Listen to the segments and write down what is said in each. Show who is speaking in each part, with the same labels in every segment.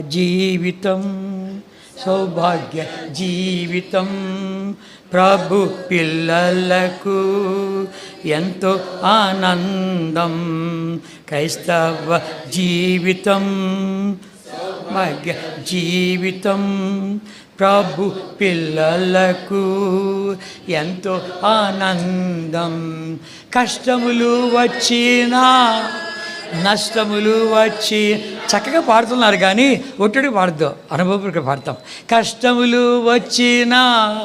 Speaker 1: జీవితం సౌభాగ్య జీవితం. ప్రభు పిల్లలకు ఎంతో ఆనందం క్రైస్తవ జీవితం భాగ్య జీవితం. ప్రభు పిల్లలకు ఎంతో ఆనందం. కష్టములు వచ్చినా నష్టములు వచ్చి చక్కగా పాడుతున్నారు కానీ ఒట్టడికి పాడద్దు అనుభవపూర్వక పాడతాం. కష్టములు వచ్చినా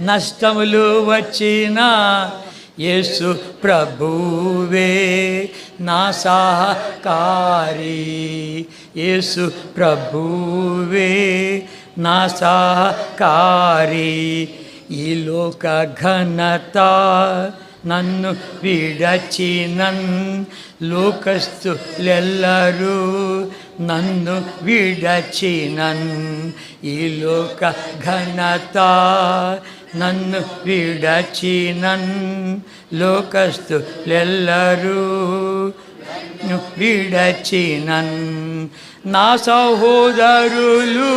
Speaker 1: నష్టములు వచ్చినా యేసు ప్రభువే నా సహకారి. యేసు ప్రభువే నా సహకారి. ఈ లోక ఘనత నన్ను విడచినన్ లోకస్తులెల్లరూ నన్ను విడచినన్ ఈ లోక ఘనత నన్ను విడచినన్ లోకస్తులెల్లరూ నన్ను విడచినన్. నా సహోదరులు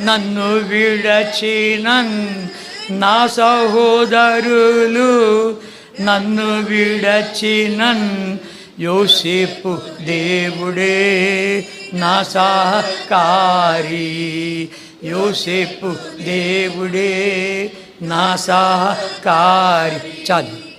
Speaker 1: నన్ను విడచినన్ నా సహోదరులు నన్ను విడచినన్ యోసేపు దేవుడే. నా సహకారి యోసేపు దేవుడే. నా సహకారి చాలు